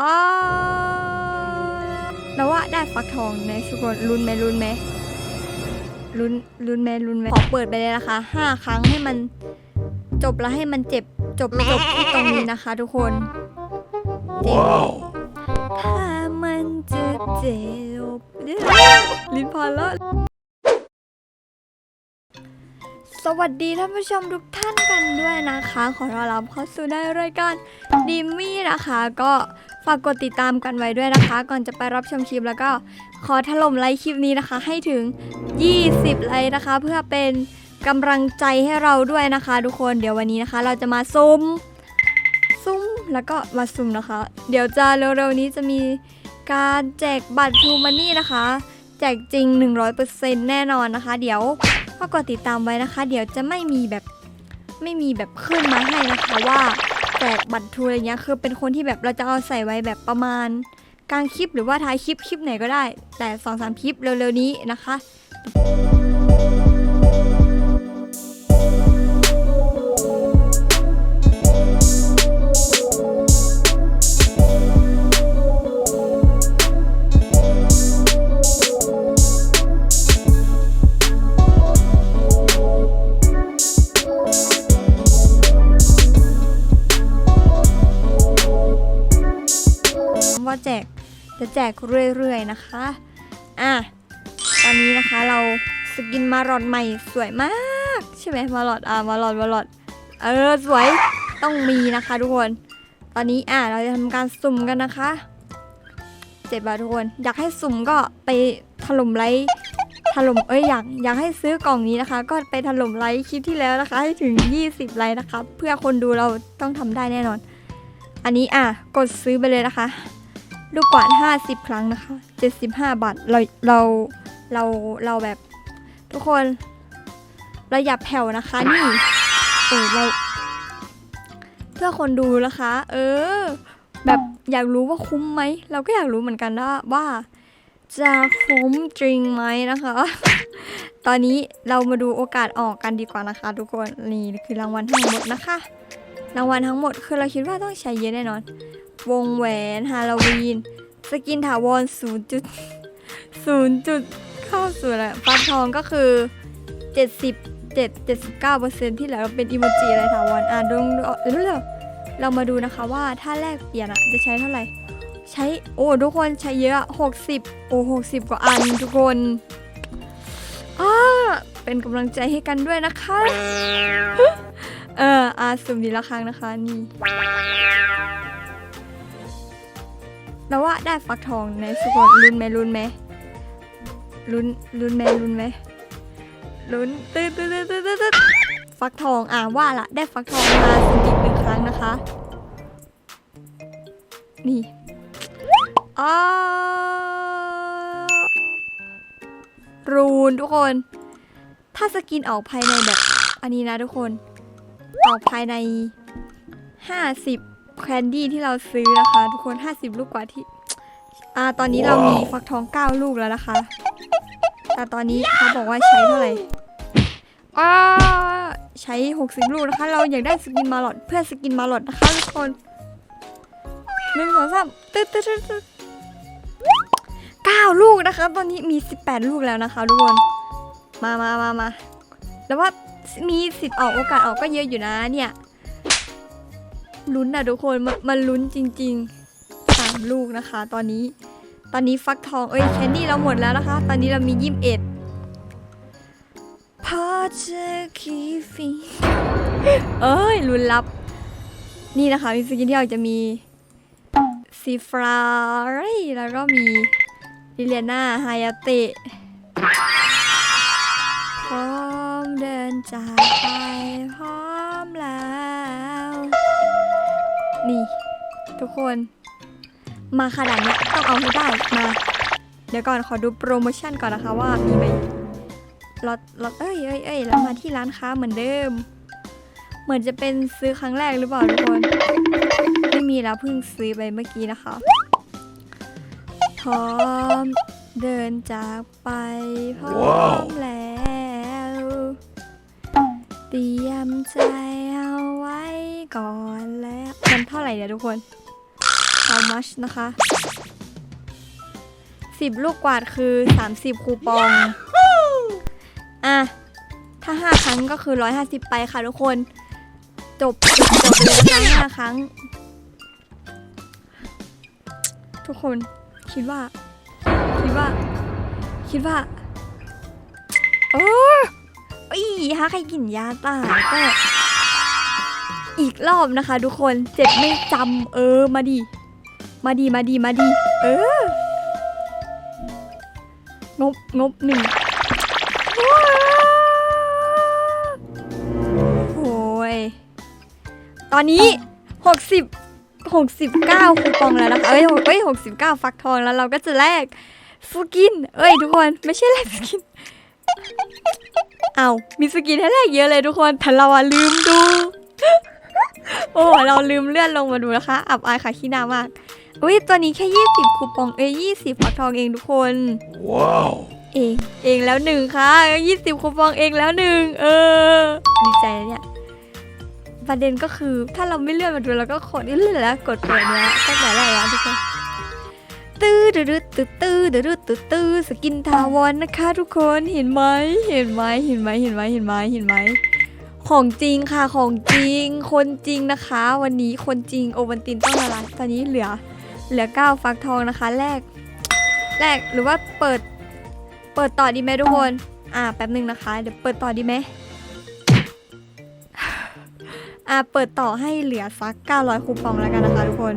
อ๋อแล้วว่าได้ฟักทองในทุกคนลุ้นไหมลุ้นไหมลุ้นลุ้นไหมลุ้นไหมขอเปิดไปเลยนะคะห้าครั้งให้มันจบแล้วให้มันเจ็บจบจบที่ตรงนี้นะคะ ทุกคนเจ็บถ้ามันจะเจ็บลิ้นพอแล้วสวัสดีท่านผู้ชมทุกท่านกันด้วยนะคะ ขอต้อนรับเข้าสู่ในรายการดิมมี่นะคะ ก็ ฝากกดติดตามกันไว้ด้วยนะคะ ก่อนจะไปรับชมคลิปแล้วก็ขอถล่มไลค์คลิปนี้นะคะ ให้ถึง 20 ไลค์นะคะ เพื่อเป็นกำลังใจให้เราด้วยนะคะ ทุกคนเดี๋ยววันนี้นะคะ เราจะมาซุ่มซุ่มแล้วก็มาซุ่มนะคะ เดี๋ยวจะเร็วๆนี้จะมีการแจกบัตรทูมันนี่นะคะ แจกจริง 100%แน่นอนนะคะ เดี๋ยวก็กดติดตามไว้นะคะ เดี๋ยวจะไม่มีแบบไม่มีแบบขึ้นมาให้นะคะว่า แจกบัตรทูอะไรเงี้ยคือเป็นคนที่แบบเราจะเอาใส่ไว้แบบประมาณกลางคลิปหรือว่าท้ายคลิปคลิปไหนก็ได้ แต่2อสามคลิปเร็วๆนี้นะคะ จะแจกเรื่อยๆนะคะอะตอนนี้นะคะเราสกินมาหลอดใหม่สวยมากใช่ไหมมาหลอดอะมาหลอดมาหลอดเออสวยต้องมีนะคะทุกคน ตอนนี้อะเราจะทำการสุ่มกันนะคะเจ็บอะทุกคนอยากให้สุ่มก็ไปถล่มไลค์ถล่มเอ้ยอยากอยากให้ซื้อกล่องนี้นะคะ ก็ไปถล่มไลค์คลิปที่แล้วนะคะ ให้ถึง 20 ไลค์นะคะ เพื่อคนดูเราต้องทำได้แน่นอน อันนี้อะกดซื้อไปเลยนะคะ ลูกกวาด50 ครั้งนะคะ 75 บาท เราเราเราเราแบบทุกคนเราอย่าแผ่วนะคะนี่เออเรา เพื่อคนดูนะคะ เออ แบบอยากรู้ว่าคุ้มไหมเราก็อยากรู้เหมือนกันนะว่า จะคุ้มจริงไหมนะคะ ตอนนี้เรามาดูโอกาสออกกันดีกว่านะคะ ทุกคนนี่คือรางวัลทั้งหมดนะคะ รางวัลทั้งหมดคือเราคิดว่าต้องใช้เยอะแน่นอน วงแหวนฮาโลวีน สกินถาวร0จุด0จุดเข้าสู่อะไรฟักทองก็คือ 70 7 79เปอร์เซ็นที่เหลือเป็นอีโมจิอะไรถาวรอะดูดูเร็วเรามาดูนะคะว่าถ้าแลกเปลี่ยนอะจะใช้เท่าไหร่ ใช้โอ้ทุกคนใช้เยอะ60 โอ้60 กว่าอันทุกคนอ่าเป็นกำลังใจให้กันด้วยนะคะ เอออาสุ่มดีละครั้งนะคะนี่ แล้วว่าได้ฟักทองในสุกคนลุ้นไหมลุ้นไหมลุ้นลุ้นไหมลุ้นไหมลุ้นตื้อตื้อตื้อตื้อตื้ฟักทองอ่าว่าละได้ฟักทองมาสกิปหนึ่งครั้งนะคะ นี่อ๋อรูนทุกคน ถ้าสกินออกภายในแบบ อันนี้นะทุกคน ออกภายใน50 แคนดี้ที่เราซื้อนะคะ ทุกคน 50 ลูกกว่าที่ อ่า ตอนนี้เรามีฟักทอง 9 ลูกแล้วนะคะ แต่ตอนนี้เขาบอกว่าใช้เท่าไหร่อ่าใช้ 60 ลูกนะคะ เราอยากได้สกินมาหลอดเพื่อสกินมาหลอดนะคะทุกคนหนึ่งสองสามตึ๊ดตึ๊ดตึ๊ดตึ๊ดเก้าลูกนะคะ ตอนนี้มี 18 ลูกแล้วนะคะทุกคน มามามามาแล้วว่ามีสิทธิ์ออกโอกาสออกก็เยอะอยู่นะเนี่ย ลุ้นอะทุกคนมันมันลุ้นจริงๆสามลูกนะคะ ตอนนี้ ตอนนี้ฟักทองเอ้ยแคนดี้เราหมดแล้วนะคะ ตอนนี้เรามียี่สิบเอ็ดพอจะคีฟีเอ้ยลุ้นลับ นี่นะคะมีสกินที่ออกจะมีซีฟรายแล้วก็มีลิเลียนาไฮยาเตะพร้อมเดินจากไปพร้อมแล้ว นี่ ทุกคน มาขนาดนี้ต้องเอาให้ได้มา เดี๋ยวก่อนขอดูโปรโมชั่นก่อนนะคะว่ามีไหมลดลดเอ้ยเอ้ยเอ้ยแล้วมาที่ร้านค้าเหมือนเดิม เหมือนจะเป็นซื้อครั้งแรกหรือเปล่าทุกคน ไม่มีแล้วเพิ่งซื้อไปเมื่อกี้นะคะพร้อมเดินจากไปพร้อมแล้ว เตรียมใจเอาไว้ ก่อนแล้วมันเท่าไหร่เนี่ยทุกคน how much นะคะ 10 ลูกกวาดคือ 30 คูปอง อะ ถ้า 5 ครั้งก็คือ 150 ไปค่ะทุกคน จบ จบเลยนะคะ5ครั้ง ทุกคนคิดว่า คิดว่า คิดว่า โอ้ยอีถ้าใครกินยาตายก็ อีกรอบนะคะ ทุกคนเจ็บไม่จำเออมาดีมาดีมาดีมาดีเอองบงบหนึ่งโอ้ยตอนนี้หกสิบหกสิบเก้าคูปองแล้วนะคะเอ้ยเอ้ยหกสิบเก้าฟักทองแล้วเราก็จะแลกสกิน เอ้ยทุกคนไม่ใช่แลกสกิน เอามีสกินให้แลกเยอะเลยทุกคนแต่เราลืมดู โอ้เราลืมเลื่อนลงมาดูนะคะ อับอายค่ะขี้หน้ามาก อุ้ยตัวนี้แค่ 20 คูปองเอ้ย20ฟักทองเองทุกคน Wow. เอง เองแล้วหนึ่งค่ะ20คูปองเองแล้วหนึ่งเออ ดีใจนะเนี่ย ประเด็นก็คือถ้าเราไม่เลื่อนมาดูเราก็กดนี่เลื่อนแล้วกดเปิดเนี้ยตั้งแต่แรกแล้วทุกคนตื้อดืดตื้อตื้อดืดตื้อตื้อสกินทาวอนนะคะ ทุกคนเห็นไหมเห็นไหมเห็นไหมเห็นไหมเห็นไหมเห็นไหม ของจริงค่ะของจริง คนจริงนะคะ วันนี้คนจริงโอวันตินต้องละลายตอนนี้เหลือเหลือเก้าฟักทองนะคะแรกแรกหรือว่าเปิดเปิดต่อดีไหมทุกคน อ่าแป๊บหนึ่งนะคะ เดี๋ยวเปิดต่อดีไหมอ่าเปิดต่อให้เหลือสัก 900 คูปองแล้วกันนะคะทุกคน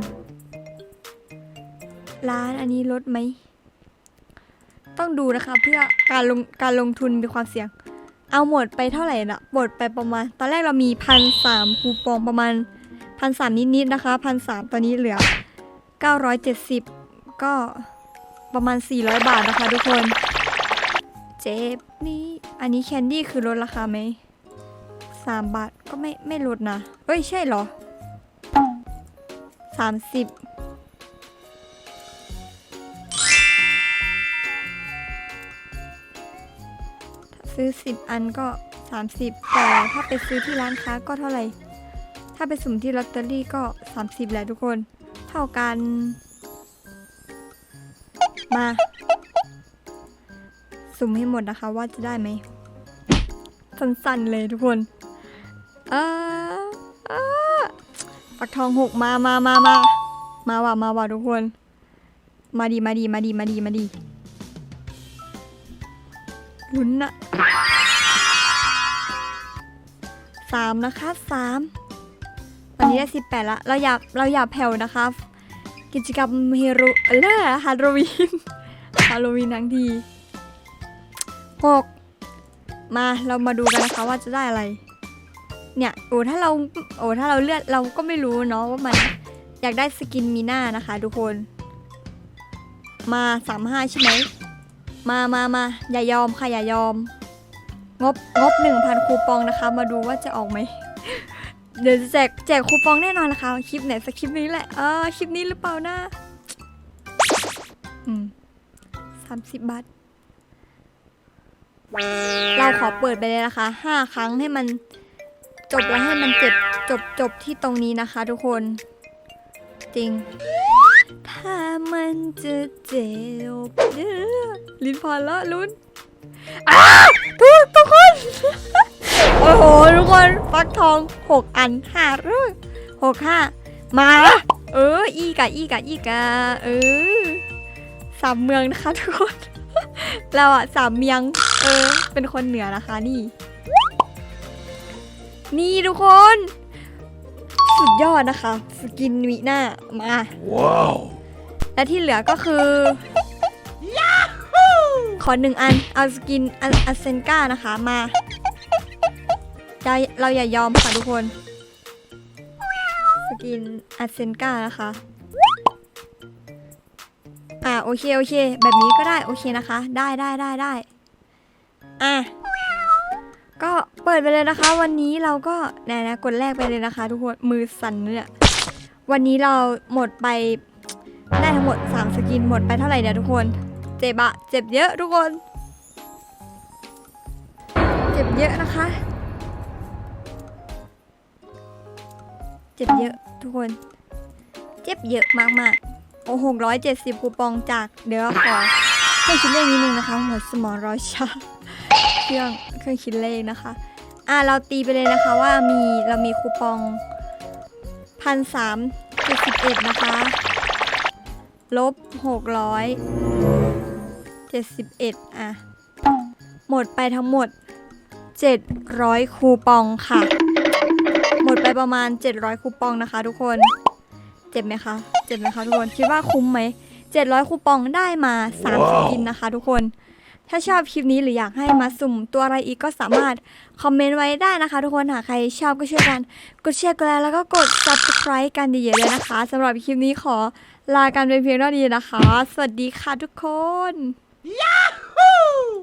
ร้านอันนี้ลดไหม ต้องดูนะคะเพื่อการลงการลงทุนมีความเสี่ยง เอาหมดไปเท่าไหร่นะหมดไปประมาณ ตอนแรกเรามีพันสามคูปองประมาณพันสามนิดๆนะคะพันสามตอนนี้เหลือเก้าร้อยเจ็ดสิบก็ประมาณสี่ร้อยบาทนะคะทุกคน เจ็บนี่อันนี้แคนดี้คือลดราคาไหมสามบาทก็ไม่ไม่ลดนะ เอ้ยใช่เหรอสามสิบ ซื้อสิบอันก็สามสิบแต่ถ้าไปซื้อที่ร้านค้าก็เท่าไหร่ ถ้าไปสุ่มที่ลอตเตอรี่ก็สามสิบแหละทุกคน เท่ากัน มา สุ่มให้หมดนะคะว่าจะได้ไหม สั้นๆเลยทุกคน เออเออปักทองหกมามามามามาว่ะมาว่ะทุกคน มาดีมาดีมาดีมาดีมาดี ลุ้นนะสามนะคะสามตอนนี้ได้สิบแปดละ เราอย่าเราอย่าแผ่วนะคะ กิจกรรมเฮโรเออฮาโลวีนฮาโลวีนทั้งทีหกมาเรามาดูกันนะคะว่าจะได้อะไร เนี่ยโอ้ถ้าเราโอ้ถ้าเราเลือดเราก็ไม่รู้เนาะว่ามันอยากได้สกินมีหน้านะคะ ทุกคน มาสามห้าใช่ไหม มามามาอย่ายอมค่ะอย่ายอม งบงบหนึ่งพันคูปองนะคะ มาดูว่าจะออกไหม เดี๋ยวจะแจกแจกคูปองแน่นอนนะคะ คลิปไหนสักคลิปนี้แหละเออคลิปนี้หรือเปล่านะอืมสามสิบบาท เราขอเปิดไปเลยนะคะห้าครั้งให้มันจบแล้วให้มันเจ็บจบจบที่ตรงนี้นะคะทุกคน จริง ถ้ามันจะเจ็บเด้อ ลิ้นพอละลุ้นอ้าทุกทุกคน โอ้โห ทุกคนฟักทองหกอันห้าเรื่องหกห้ามา เออ อีกะอีกะอีกะเออสามเมืองนะคะ ทุกคน เราอะสามเมียง เออ เป็นคนเหนือนะคะนี่ นี่ทุกคน สุดยอดนะคะ สกินมีหน้ามา Wow. และที่เหลือก็คือ ขอหนึ่งอัน เอาสกินอัเซนก้านะคะมาเราเราอย่ายอมค่ะทุกคน สกินอัเซนก้านะคะ อ่าโอเคโอเค แบบนี้ก็ได้โอเคนะคะ ได้ได้ได้ได้อะก็เปิดไปเลยนะคะ วันนี้เราก็แน่นะกดแรกไปเลยนะคะ ทุกคนมือสั่นเนี่ยวันนี้เราหมดไปได้ทั้งหมด 3 สกินหมดไปเท่าไหร่เนี่ยทุกคน เจ็บอะเจ็บเยอะทุกคน เจ็บเยอะนะคะ เจ็บเยอะทุกคน เจ็บเยอะมากๆ โอ้หกร้อยเจ็ดสิบคูปองจากเดี๋ยวขอเครื่องคิดเลขนิดนึงนะคะหัวสมองร้อยชาเครื่องเครื่องคิดเลขนะคะ อะเราตีไปเลยนะคะว่ามีเรามีคูปองพันสามเจ็ดสิบเอ็ดนะคะ ลบหกร้อย เจ็ดสิบเอ็ดอะ หมดไปทั้งหมดเจ็ดร้อยคูปองค่ะ หมดไปประมาณ 700 คูปองนะคะ ทุกคน เจ็บไหมคะ เจ็บไหมคะทุกคน คิดว่าคุ้มไหม 700 คูปองได้มา3สกินนะคะ ทุกคน ถ้าชอบคลิปนี้หรืออยากให้มาสุ่มตัวอะไรอีกก็สามารถคอมเมนต์ไว้ได้นะคะ ทุกคนหากใครชอบก็ช่วยกัน กดแชร์กดไลค์แล้วก็กด subscribe กันเยอะๆเลยนะคะสำหรับคลิปนี้ขอลากันไปเพียงเท่านี้นะคะ สวัสดีค่ะทุกคน 呀呼！